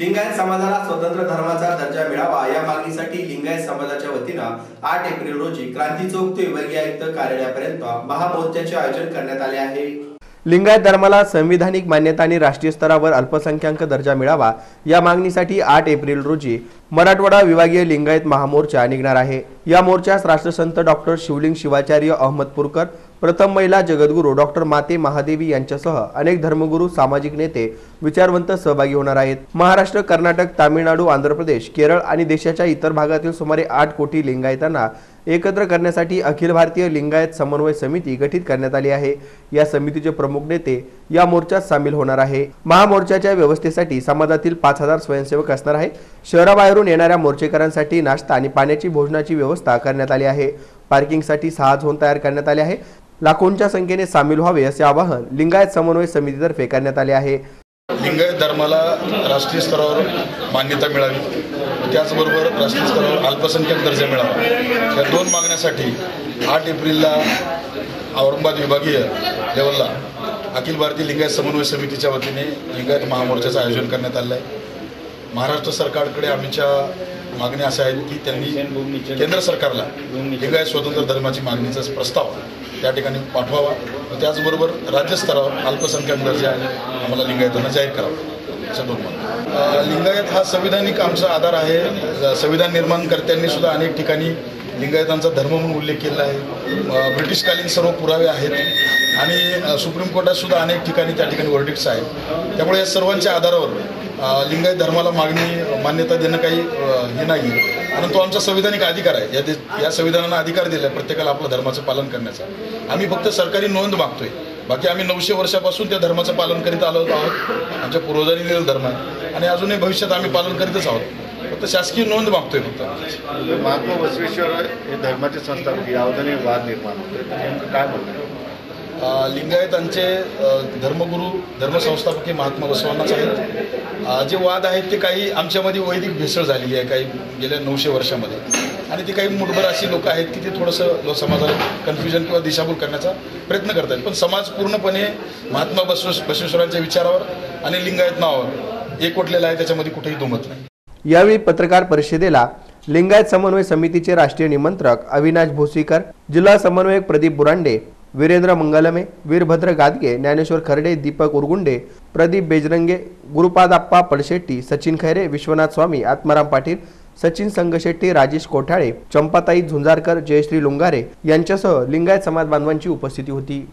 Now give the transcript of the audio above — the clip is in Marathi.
लिंगायत समाजाला स्वतंत्र धर्माचा दर्जा मिळावा या मागणीसाठी लिंगायत समाजाच्या वतीनं आठ एप्रिल रोजी क्रांती चौक ते विभागीय आयुक्त कार्यालयापर्यंत महामोर्चाचे आयोजन करण्यात आले आहे. लिंगायत धर्माला संविधानिक मान्यता आणि राष्ट्रीय स्तरावर अल्पसंख्याक दर्जा मिळावा या मागणीसाठी आठ एप्रिल रोजी मराठवाडा विभागीय लिंगायत महामोर्चा निघणार आहे. या मोर्चास राष्ट्रसंत डॉक्टर शिवलिंग शिवाचार्य अहमदपूरकर प्रथम महिला जगद्गुरू डॉक्टर माते महादेवी यांच्यासह अनेक धर्मगुरू सामाजिक नेते विचारवंत सहभागी होणार आहेत. महाराष्ट्र कर्नाटक तामिळनाडू आंध्र प्रदेश केरळ आणि देशाच्या इतर भागातील सुमारे आठ कोटी लिंगायतांना एकत्र करण्यासाठी अखिल भारतीय लिंगायत समन्वय समिती गठीत करण्यात आली आहे. या समितीचे प्रमुख नेते या मोर्चात सामील होणार आहे. महामोर्चाच्या व्यवस्थेसाठी समाजातील पाच हजार स्वयंसेवक असणार आहे शहराबाहेरून येणाऱ्या मोर्चेकरांसाठी नाश्ता आणि पाण्याची भोजनाची व्यवस्था करण्यात आली आहे. पार्किंगसाठी सहा झोन तयार करण्यात आले आहे. लाखोंच्या संख्येने सामील व्हावे असे आवाहन लिंगायत समन्वय समितीतर्फे करण्यात आले आहे. लिंगायत धर्माला राष्ट्रीय स्तरावर मान्यता मिळावी. त्याचबरोबर राष्ट्रीय स्तरावर अल्पसंख्याक दर्जा मिळावा. या दोन मागण्यासाठी आठ एप्रिलला औरंगाबाद विभागीय लेवलला अखिल भारतीय लिंगायत समन्वय समितीच्या वतीने लिंगायत महामोर्चाचं आयोजन करण्यात आलं आहे. महाराष्ट्र सरकारकडे आमच्या मागण्या अशा आहेत की त्यांनी केंद्र सरकारला लिंगायत स्वतंत्र धर्माची मागणीचा प्रस्ताव त्या ठिकाणी पाठवावा. त्याचबरोबर राज्यस्तरावर अल्पसंख्याक दर्जा आम्हाला लिंगायतांना जाहीर करावा. अशा दोन लिंगायत हा संविधानिक आमचा आधार आहे. संविधान निर्माणकर्त्यांनी सुद्धा अनेक ठिकाणी लिंगायतांचा धर्म म्हणून उल्लेख केला आहे. ब्रिटिशकालीन सर्व पुरावे आहेत. आणि सुप्रीम कोर्टात सुद्धा अनेक ठिकाणी त्या ठिकाणी वर्डिक्ट्स आहेत. त्यामुळे या सर्वांच्या आधारावर लिंगायत धर्माला मागणी मान्यता देणं काही हे नाही परंतु आमचा संविधानिक अधिकार आहे. या दे या संविधानानं अधिकार दिला आहे प्रत्येकाला आपल्या धर्माचं पालन करण्याचा. आम्ही फक्त सरकारी नोंद मागतोय. बाकी आम्ही नऊशे वर्षापासून त्या धर्माचं पालन करीत आलो आहोत. आमच्या पूर्वजांनी दिलेला धर्म आहे. आणि अजूनही भविष्यात आम्ही पालन करीतच आहोत. फक्त शासकीय नोंद मागतोय फक्त. महात्मा बसवेश्वर हे धर्माचे संस्थापक यावधाने वाद निर्माण होते तर नेमकं काय म्हणणं अ, लिंगायतांचे धर्मगुरू धर्मसंस्थापक हे महात्मा बसवांनाच आहेत. जे वाद आहेत ते काही आमच्यामध्ये वैदिक भेसळ झालेली आहे काही गेल्या नऊशे वर्षामध्ये. आणि ते काही मुठभर अशी लोक आहेत की ते थोडंसं लो समाजाला कन्फ्युजन किंवा दिशाभूल करण्याचा प्रयत्न करत आहेत पण समाज पूर्णपणे महात्मा बसव बसवेश्वरांच्या विचारावर आणि लिंगायत नावावर एकवटलेला आहे त्याच्यामध्ये कुठेही दुमत नाही. यावेळी पत्रकार परिषदेला लिंगायत समन्वय समितीचे राष्ट्रीय निमंत्रक अविनाश भोसीकर जिल्हा समन्वयक प्रदीप बुरांडे वीरेंद्र मंगलमे वीरभद्र गादगे ज्ञानेश्वर खर्डे दीपक उरगुंडे प्रदीप बेजरंगे गुरुपादाप्पा पडशेट्टी सचिन खैरे विश्वनाथ स्वामी आत्माराम पाटील सचिन संगशेट्टी राजेश कोठाळे चंपाताई झुंजारकर जयश्री लुंगारे यांच्यासह लिंगायत समाज बांधवांची उपस्थिती होती.